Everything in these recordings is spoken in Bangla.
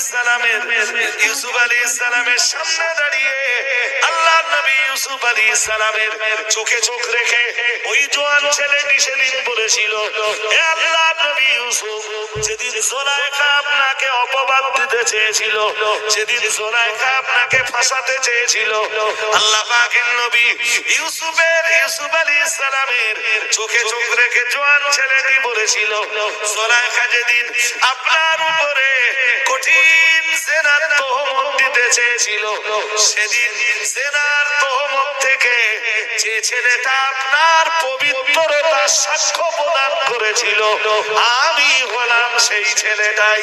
ইসলামের ইউসুফ আলী ইসলামের সামনে দাঁড়িয়ে আল্লাহ নবী ইউসুফ আলী ইসলামের চোখে চোখ রেখে ওই জোয়ান ছেলেটি সেদিন বলেছিল হে আল্লাহ নবী ইউসুফ, যেদিন জোলাইখা আপনাকে অপবাদ দিতে চেয়েছিল, যেদিন জোলাইখা আপনাকে ফাঁসাতে চেয়েছিল, আল্লাহ পাকের নবী ইউসুফের, ইউসুফ আলী ইসলামের চোখে চোখ রেখে জোয়ান ছেলেটি বলেছিল জোলাইখা যেদিন আপনার উপরে কঠিন সেনার তহমত দিতে চেয়েছিল। সেদিন সেনার তহমত থেকে যে ছেলেটা আপনার পবিত্রতার সাক্ষ্য প্রদান করেছিল, আমি হলাম সেই ছেলেটাই।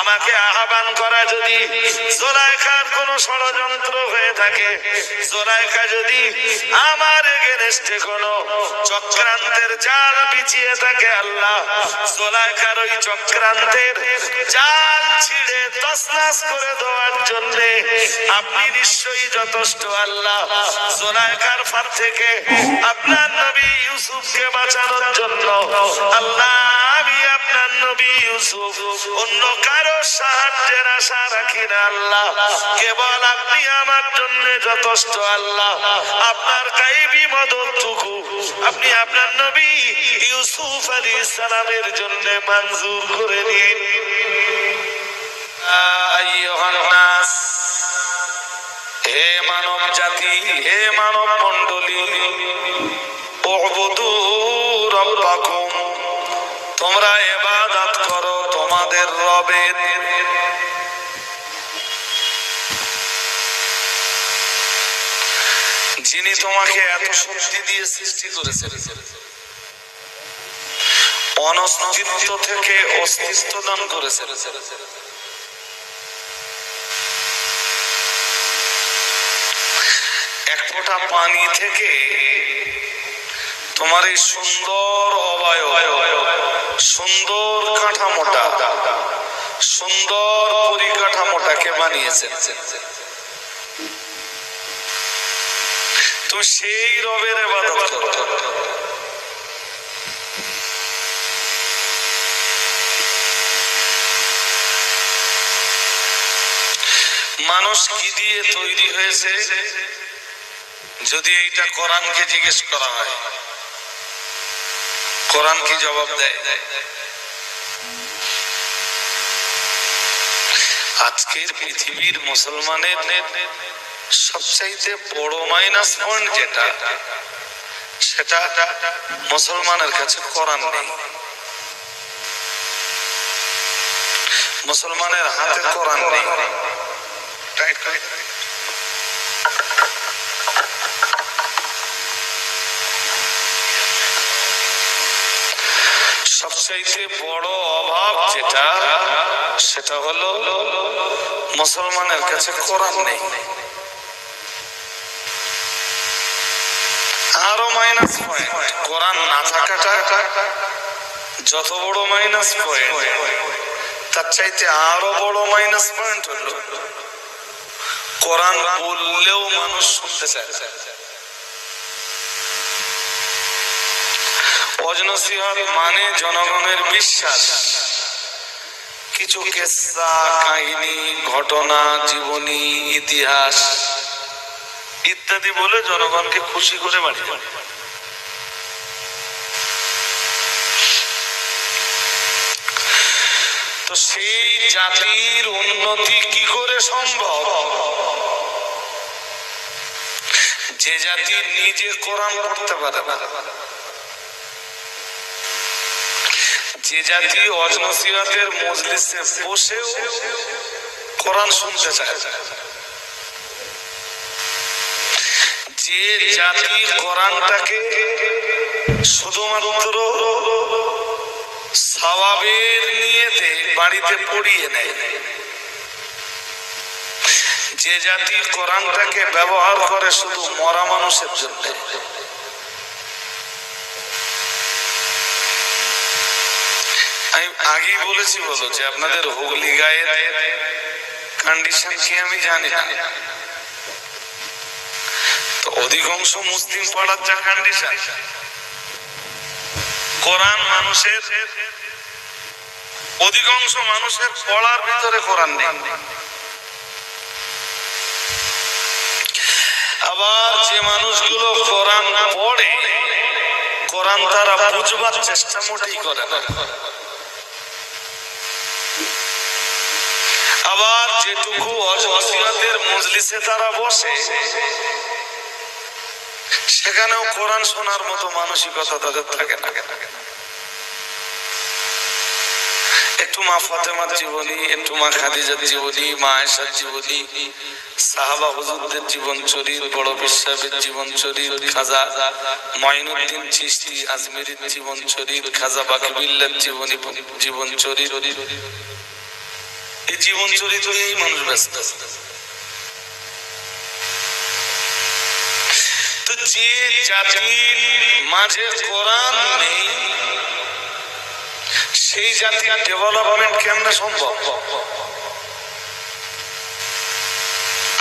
আমাকে আহ্বান করা যদি জোলাইখার কোন ষড়যন্ত্র হয়ে থাকে, জোলাইখা যদি আমার এগেনস্টে কোন চক্রান্তের জাল বিছিয়ে থাকে, আল্লাহ, জোলাইখার ওই চক্রান্তের জাল ছিঁড়ে তসনাস করে দেওয়ার জন্য আপনি নিশ্চয়ই যথেষ্ট, আল্লাহ, জোলাইখার ফার থেকে আপনার নবী ইউসুফকে বাঁচানোর জন্য, আল্লাহ, আমি আপনার নবী ইউসুফ অন্য কারও সাহায্যের আশা রাখি না আল্লাহ। কেবল আপনি আমার জন্য যথেষ্ট আল্লাহ। আপনার গাইবি মদতটুকু আপনি আপনার নবী ইউসুফ আলী সালামের জন্য মঞ্জুর করে নিন হে মানব জাতি, হে মানব উবুদু তোমরা ইবাদত করো তোমাদের রবের। যিনি তোমাকে এত শক্তি দিয়ে সৃষ্টি করেছেন, অনস্তিত্ব থেকে অস্তিত্ব দান করেছেন। এক ফোঁটা পানি থেকে তোমার এই সুন্দর সুন্দর কাঠামোটা, সুন্দর পরিকাঠামোটাকে বানিয়েছেন। তুমি সেই রবের মানুষ কি দিয়ে তৈরি হয়েছে? যদি এইটা কোরআনকে জিজ্ঞেস করা হয়। কোরআন কি জবাব দেয়? আজকের পৃথিবীর মুসলমানের সবচাইতে বড় মাইনাস পয়েন্ট যেটা, সেটা মুসলমানের কাছে কোরআন নেই। মুসলমানের হাতে কোরআন নেই। সবচাইতে বড় অভাব যেটা, সেটা হলো মুসলমানের কাছে কোরআন নেই। আরও মাইনাস পয়েন্ট কোরআন না থাকাটা যত বড় মাইনাস পয়েন্ট তার চাইতে আরও বড় মাইনাস পয়েন্ট হলো, কোরআন বললেও মানুষ শুনতে চায় অজনসিহত মানে জনগণের বিশ্বাস। কিছু কেসা, কাহিনী, ঘটনা, জীবনী, ইতিহাস ইত্যাদি বলে জনগণকে খুশি করে বাড়ি তো সেই জাতির উন্নতি কি করে সম্ভব? যে জাতি নিজে কোরআন পড়তে পারে না। যে জাতি অজনসিয়াতের মজলিসে বসেও কোরআন শুনতে চায়। যে জাতি কোরআনটাকে শুধুমাত্র সওয়াবের নিয়েতে বাড়িতে পড়িয়ে নেয়। যে জাতি কোরআনটাকে ব্যবহার করে শুধু মরা মানুষের জন্য। আমি আগেই বলেছি বলো যে আপনাদের হুগলি গায়ের কন্ডিশন কি আমি জানি না। তো অধিকাংশ মুসলিম পাড়ার যা কন্ডিশন কোরআন মানুষের, অধিকাংশ মানুষের পড়ার ভিতরে কোরআন নেই। আবার যে মানুষগুলো কোরআন পড়ে, কোরআন তারা বুঝবার চেষ্টা মোটেই করে না। আবার যেটুকু অসিয়াতের মজলিসে তারা বসে, সেখানেও কোরআন শোনার মতো মানসিকতা তাদের থাকে না। একটু মা ফাতেমার জীবনী, একটু মা খাদিজার জীবনী, মা আয়েশার জীবনী, সাহাবা হুজুরদের জীবন চরিত, বড় বিশ্বাবের জীবন চরিত, খাজা চিশতি, আজমিরের জীবন চরিত, খাজা বাকিবিল্লার জীবনী, জীবন চরিত। এই জীবন চরিত নিয়েই মানুষ ব্যস্ত। তো যে জাতির মাঝে কোরআন নেই, সেই জাতির ডেভেলপমেন্ট কেমনে সম্ভব?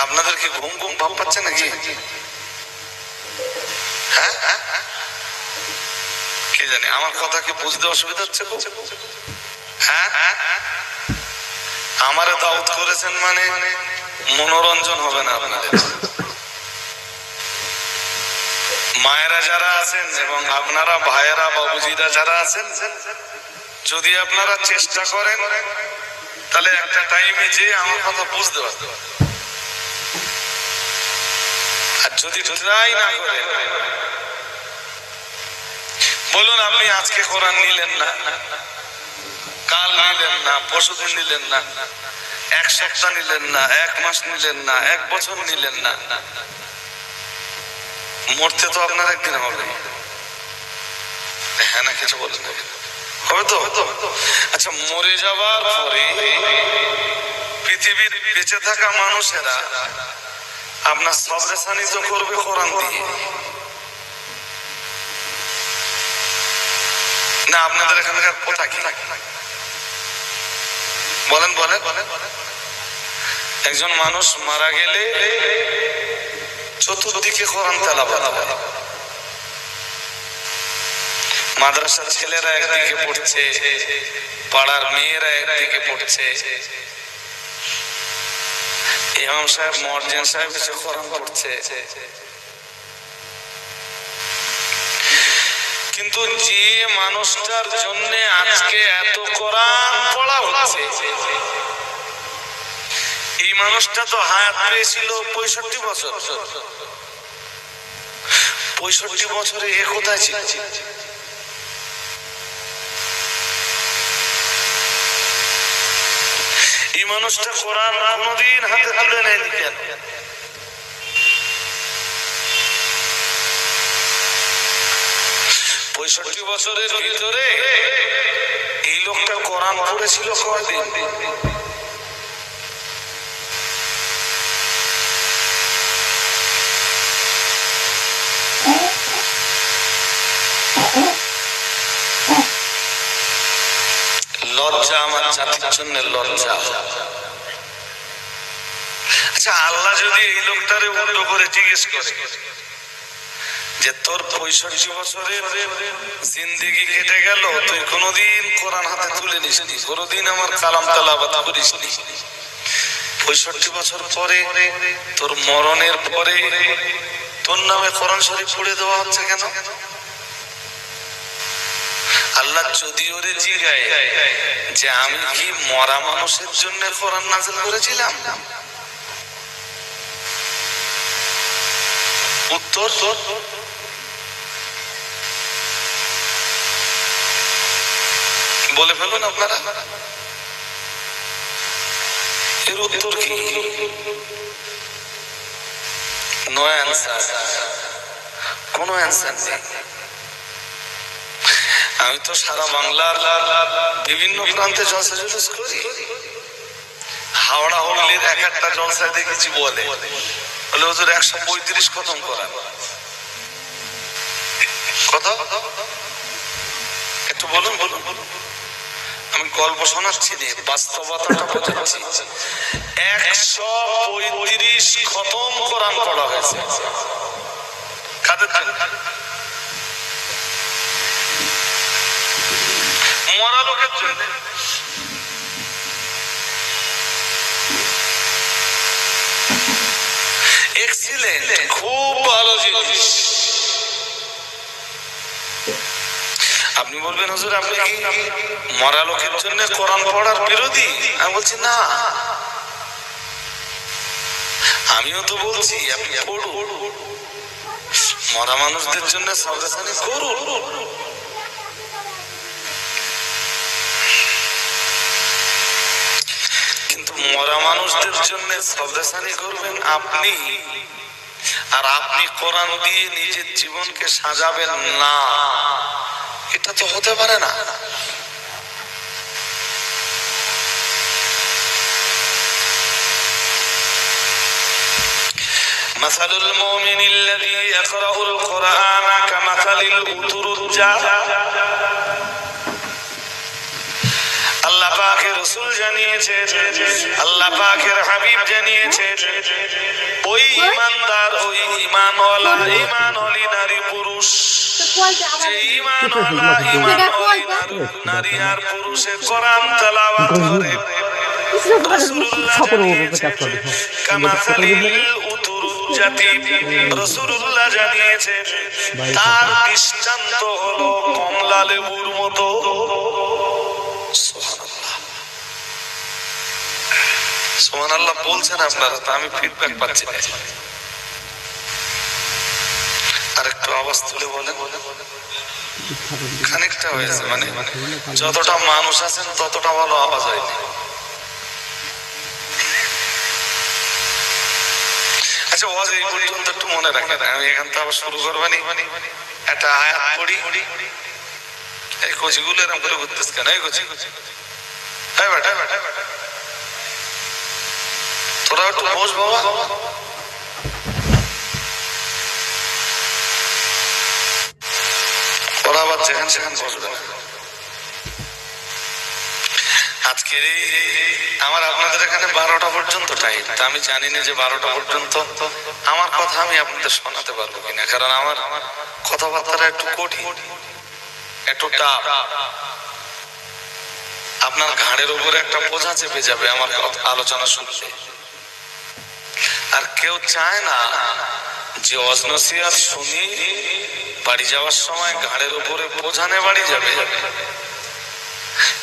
আপনাদের কি ঘুম ঘুম ভাব পাচ্ছে নাকি? হ্যাঁ? কি জানি, আমার কথা কি বুঝতে অসুবিধা হচ্ছে খুব? হ্যাঁ? আমারে দাউদ করেছেন মানে মনোরঞ্জন হবে না আপনাদের। মায়েরা যারা আছেন এবং আপনারা ভাইয়েরা, বাবুজিরা যারা আছেন, যদি আপনারা চেষ্টা করেন, তাহলে একটা টাইমে যে আমার কথা বুঝতে পারতে আর যদি ট্রাই না করে বলুন আপনি আজকে কোরআন নিলেন না? কাল নিলেন না, পরশুদিন নিলেন না, এক সপ্তাহ নিলেন না, এক মাস নিলেন না, এক বছর নিলেন না। মরতে তো আপনার একদিন হবে। হ্যাঁ না, কিছু বলেন হবে তো? আচ্ছা মরে যাওয়ার পরে পৃথিবীর বেঁচে থাকা মানুষেরা আপনার সবরেশানিত করবে কোরআন দিয়ে। না, আপনাদের এখানকার কথা কি? বলেন বলেন। একজন মানুষ মারা গেলে চতুর্দিকে কোরআন হয় মাদ্রাসার ছেলেরা একদিকে পড়ছে, পাড়ার মেয়েরা একদিকে পড়ছে। ইমাম সাহেব, মর্জেন সাহেব এসে কোরআন পড়ছে। কিন্তু যে মানুষটার জন্য আজকে এত কোরআন পড়া হচ্ছে, এই মানুষটা তো হায়াত পেয়েছিল পঁয়ষট্টি বছর। পঁয়ষট্টি বছরে এ কোথায় ছিল? এই মানুষটা কোরআন কোনদিন হাতে তুলে নেয়নি কেন পঁয়ষট্টি বছরের ভিতরে এই লোকটা কোরআন পড়েছিল কয়দিন? লজ্জা আমার জাতির জন্য লজ্জা। আচ্ছা আল্লাহ যদি এই লোকটারে উল্টো করে জিজ্ঞেস করে যে তোর পঁয়ষট্টি বছরের জিন্দিগি কেটে গেল, তুই কোনোদিন কোরআন হাতে তুলে নিস কোনোদিন আমার কালাম তালাবাদ করিস নি পঁয়ষট্টি বছর পরে তোর মরণের পরে তোর নামে কোরআন শরীফ পড়ে দেওয়া হচ্ছে কেন? আল্লাহ যদি ওরে জিগায় যে আমি কি মরা মানুষের জন্য কোরআন নাজিল করেছিলাম? উত্তর বলে ফেলুন আপনারা। এর উত্তর কি? নো অ্যান্সার কোনো অ্যান্সার নেই। আমি তো সারা বাংলার বিভিন্ন প্রান্তে জলসা জুলুস করি। হাওড়া, হুগলির এক একটা জলসায় দেখেছি বলে। বলে, হুজুর, একশো পঁয়ত্রিশ খতম করা কত? একটু বলুন বলুন বলুন। আমি গল্প শোনাচ্ছি রে, বাস্তবতাটা বোঝাচ্ছি। একশো পঁয়ত্রিশ খতম কোরআন পড়া হয়েছে? মরা লোকের জন্য খুব ভালো জিনিস। আপনি বলবেন, হুজুর, আপনি মরা লোকের জন্য কোরআন পড়ার বিরোধী? আমি বলছি, না। আমিও তো বলছি, আপনি পড়ুন। মরা মানুষদের জন্য সাবধানি করুন। কিন্তু মরা মানুষদের জন্য সাবধানি করবেন আপনি? আর আপনি কোরআন দিয়ে নিজের জীবনকে সাজাবেন না। তো হতে পারে না مثل المؤمن الذي يقرأ القرآن كمثل الأترجة আল্লাহ পাকের রসুল জানিয়েছে আল্লাহ পাকের হাবিব জানিয়েছে ওই ইমানদার ওই ইমানওয়ালা ইমানওয়ালি নারী পুরুষ যে ইমানওয়ালা ইমানওয়ালি নারী- নারী আর পুরুষে রাসূলুল্লাহ জানিয়েছে তার হলো মতো বলছেন আপনারা আমি ফিডব্যাক পাচ্ছি না আর একটু আওয়াজ তুলে বলেন খানিকটা হয়েছে মানে যতটা মানুষ আছেন ততটা ভালো আওয়াজ হয়নি। আচ্ছা ওয়াজ এই পর্যন্ত একটু মনে রাখেন, আমি এখান থেকে আবার শুরু করবানি একটা আয়াত পড়ি। এই কচিগুলো এরকম করে ঘুরতেছ কেন? এই কচি। হ্যাঁ বেটা। তোরা একটু বস, বাবা। ওরা আবার যেখান সেখান বসবে না। আজকের এই আমার আপনাদের এখানে বারোটা পর্যন্ত টাইম আমি জানি না যে বারোটা পর্যন্ত। আমার কথা আমি আপনাদের শোনাতে পারব কিনা, কারণ আমার কথাবার্তাটা একটু কঠিন, একটু টাফ আপনার ঘাড়ের উপরে একটা বোঝা চেপে যাবে আমার আলোচনা শুনলে আর কেউ চায় না যে অজনসিয়াত শুনি বাড়ি যাওয়ার সময় ঘাড়ের উপরে বোঝানে বাড়ি যাবে।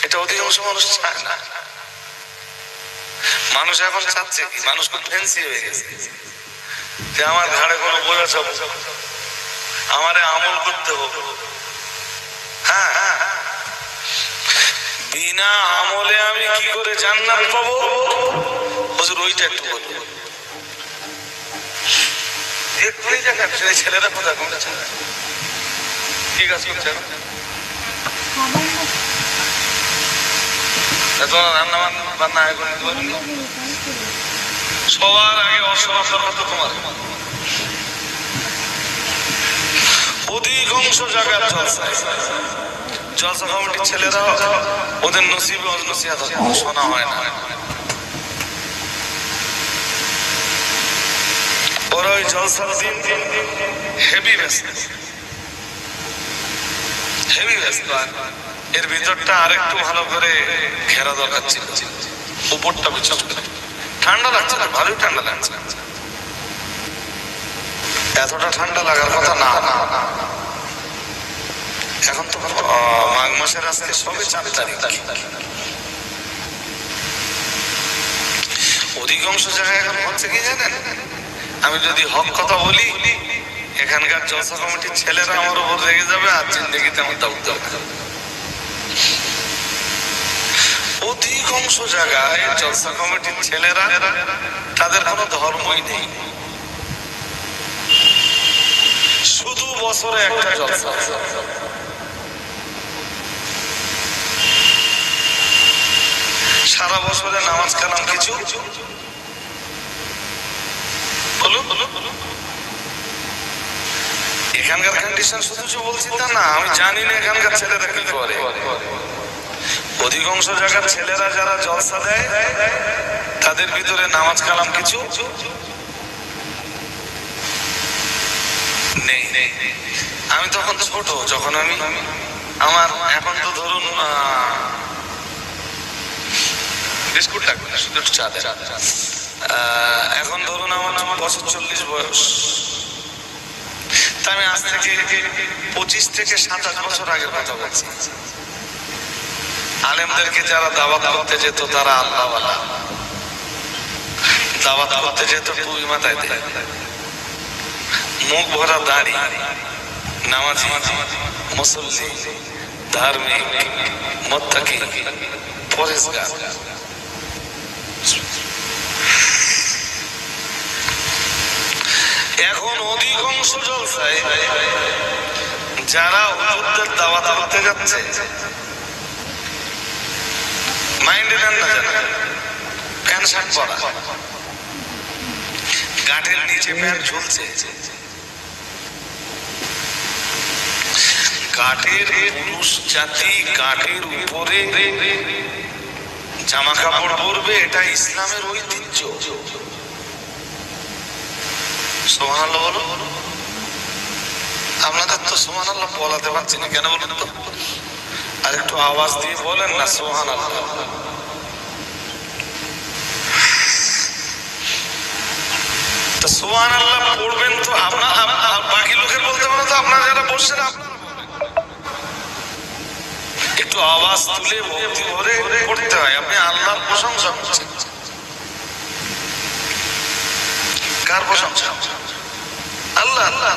এটা অধিকাংশ মানুষ চায় না। মানুষ এখন চাচ্ছে কি? মানুষ খুব ফ্যান্সি হয়ে গেছে। যে আমার ঘাড়ে কোনো বোঝা চাপ আমারে আমল করতে হবে। হ্যাঁ হ্যাঁ। বিনা আমলে আমি কি করে জান্নাত পাবো? হুজুর ওইটা একটু এক্ষুনি দেখেন সেই ছেলেরা কোথায়? ঠিক আছে তোমরা রান্না বান্না আগে করে সবার আগে অসভা সরকার তো তোমার। অধিকাংশ জায়গার জলসা জলসা কমিটির ছেলেরা ওদের নসিবে অনসিহাত শোনা হয় না। ওরা জলসার দিন হেভি ব্যস্ত। হেভি ব্যস্ত। এর ভিতরটা আরেকটু ভালো করে ঘেরা দরকার ছিল। উপরটা করে ঠান্ডা লাগছে না? ভালোই ঠান্ডা লাগছে। এতটা ঠান্ডা লাগার কথা না। এখন তো মাঘ মাসের আজকে সবে চার তারিখ। অধিকাংশ জায়গায় এখন হচ্ছে কি জানেন? আমি যদি হক কথা বলি এখানকার জলসা কমিটির ছেলেরা আমার উপর রেগে যাবে আর জিন্দগিতে আমার দাউদ দাও অধিকাংশ জায়গায় জলসা কমিটির ছেলেরা তাদের কোনো ধর্মই নেই। শুধু বছরে একটা জলসা সারা বছরে নামাজ কালাম কিছু? এখানকার কন্ডিশন শুধু যে বলছি তা না, আমি জানি না এখানকার ছেলেরা কি করে অধিকাংশ জায়গার ছেলেরা যারা জলসা দেয়, তাদের ভিতরে নামাজ কালাম কিছু নেই আমি তখন ছোট, যখন আমি আমার এখন তো ধরুন বিস্কুট লাগবে না, শুধু চা দেন। এখন ধরুন আমার বছর চল্লিশ বয়স। তা আমি আজ থেকে পঁচিশ থেকে সাতাশ বছর আগের কথা বলছি। আলেমদেরকে যারা দাওয়াত করতে যেত, তারা আল্লাহওয়ালা। দাওয়াত করতে যেত টুই মাথায় মুখ ভরা দাড়ি, নামাজি, মুসল্লি, ধার্মিক, মত্তাকি পরেশগার এখন অধিকাংশ জলসায় যারা হুজুরদের দাওয়াত করতে যাচ্ছে মাইন্ডে নেন না যেন, প্যান্ট শার্ট পরা। গাঁটের নিচে প্যান্ট ঝুলছে। কাঠের জাতি কাঠের উপরে জামা কাপড় পরবে, এটা ইসলামের ঐতিহ্য। সোহান বলো আপনাদের তো সোহান আল্লাহ বলাতে পারছি না, কেন বলুন তো? আর একটু আওয়াজ দিয়ে বলেন না সোহান আল্লাহ তো সোহান আল্লাহ পড়বেন তো আপনার বাকি লোকের বলতে পারো তো, আপনারা যারা বসছেন একটু আওয়াজ তুলে ভক্তি ভরে পড়তে হয়, আপনি আল্লাহর প্রশংসা করছেন। কার প্রশংসা? আল্লাহ। আল্লাহ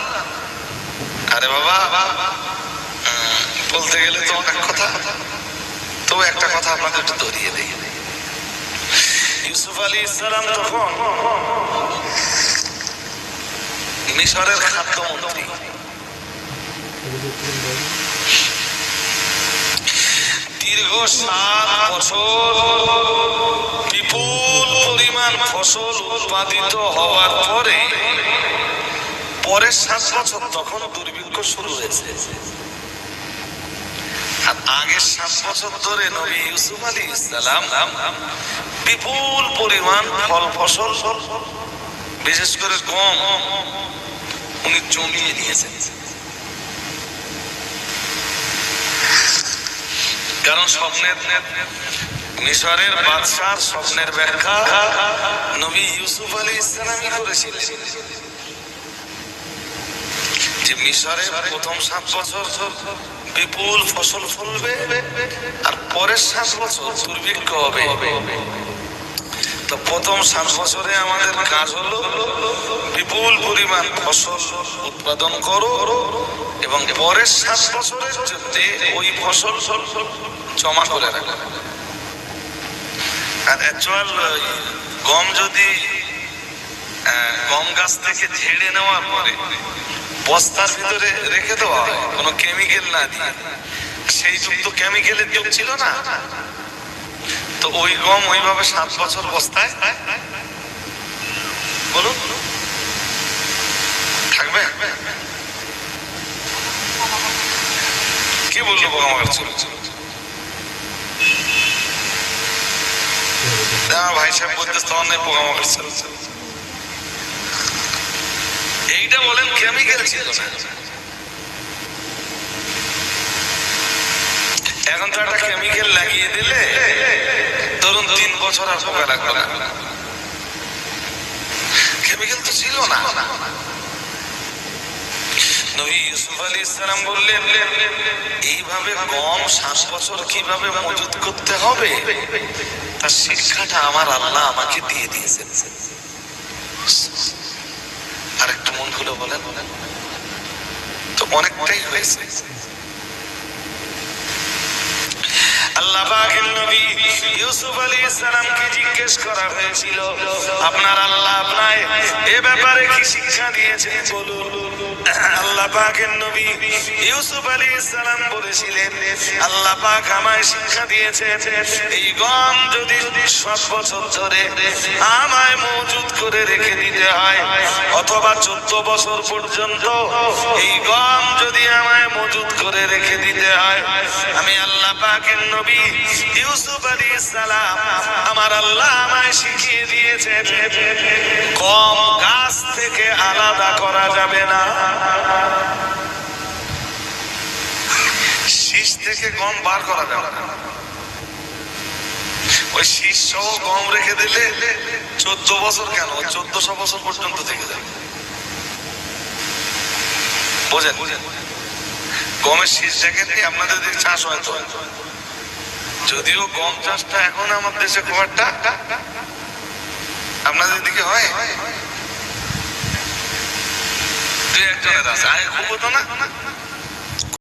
আরে বাবা, বলতে গেলে তো অনেক কথা। তো একটা কথা আপনাদের একটু ধরিয়ে দেই। ইউসুফ আলী ইসলাম তখন মিশরের খাদ্যমন্ত্রী। দীর্ঘ সাত বছর বিপুল পরিমাণ ফসল উৎপাদিত হওয়ার পরে, পরের সাত বছর তখন দুর্ভিক্ষ শুরু হয়েছে। আর আগের সাত বছর ধরে নবী ইউসুফ আলী ইসলাম বিপুল পরিমাণ ফল ফসল, বিশেষ করে গম উনি জমিয়ে নিয়েছেন কারণ স্বপ্নের মিশরের বাদশার স্বপ্নের ব্যাখ্যা নবী ইউসুফ আলী ইসলামী করেছিলেন যে মিশরে প্রথম সাত বছর বিপুল ফসল ফলবে আর পরের সাত বছর দুর্ভিক্ষ হবে। তো প্রথম সাত বছরে আমাদের কাজ হলো বিপুল পরিমাণ ফসল উৎপাদন করো এবং পরের সাত বছরের জন্য ওই ফসল জমা করে রাখো। আর অ্যাকচুয়াল গম যদি গম গাছ থেকে ঝেড়ে নেওয়ার পরে বস্তার ভিতরে রেখে দেওয়া হয়, কোনো কেমিক্যাল না দিয়ে। সেই তো কেমিক্যালের যুগ ছিল না। তো ওই গম ওইভাবে সাত বছর বস্তায়, বলুন। থাকবে? কি বলল ছিল আমার ভাই সাহেব বলতে তখন নেই পোকামাকড় এইটা বলেন কেমিক্যাল ছিল। না এখন তো একটা কেমিক্যাল লাগিয়ে দিলে ধরুন তিন বছর আর পোকা লাগবে না। কেমিক্যাল তো ছিল না। নবী ইউসুফ আলী ইসলাম বললেন, এইভাবে গম সাত বছর কীভাবে মজুত করতে হবে? তার শিক্ষাটা আমার আল্লাহ আমাকে দিয়ে দিয়েছেন। আর একটু মন খুলে বলেন, তো অনেকটাই হয়েছে। আল্লাহ নবী ইউসুফ আলাইহিস সালামকে জিজ্ঞেস করা হয়েছিল, আপনার আল্লাহ আপনায় এ ব্যাপারে কি শিক্ষা দিয়েছেন? বলুন। আল্লাহ পাকের নবী ইউসুফ আলাইহিস সালাম বলেছিলেন, আল্লাহ পাক আমায় শিক্ষা দিয়েছেন, এই গম যদি সব বছর ধরে আমায় মজুদ করে রেখে দিতে হয়, অথবা চোদ্দ বছর পর্যন্ত এই গম যদি আমায় মজুদ করে রেখে দিতে হয়, আমি আল্লাহ পাকের নবী ইউসুফ আলী সালাম আমার আল্লাহ আমায় শিখিয়ে কম গাছ থেকে আলাদা করা যাবে না। শীষ থেকে বার করা যাবে না। ওই শীষ সহ গম রেখে দিলে চোদ্দ বছর কেন? চোদ্দশো বছর পর্যন্ত থেকে যাবে। বোঝেন? বুঝেন গমের শীষ জ্যাকেট নিয়ে আপনাদের চাষ হয় তো? যদিও গম চাষটা এখন আমার দেশে খুব একটা আপনাদের দিকে হয়? দুই একজনের আছে। আগে খুব হতো না?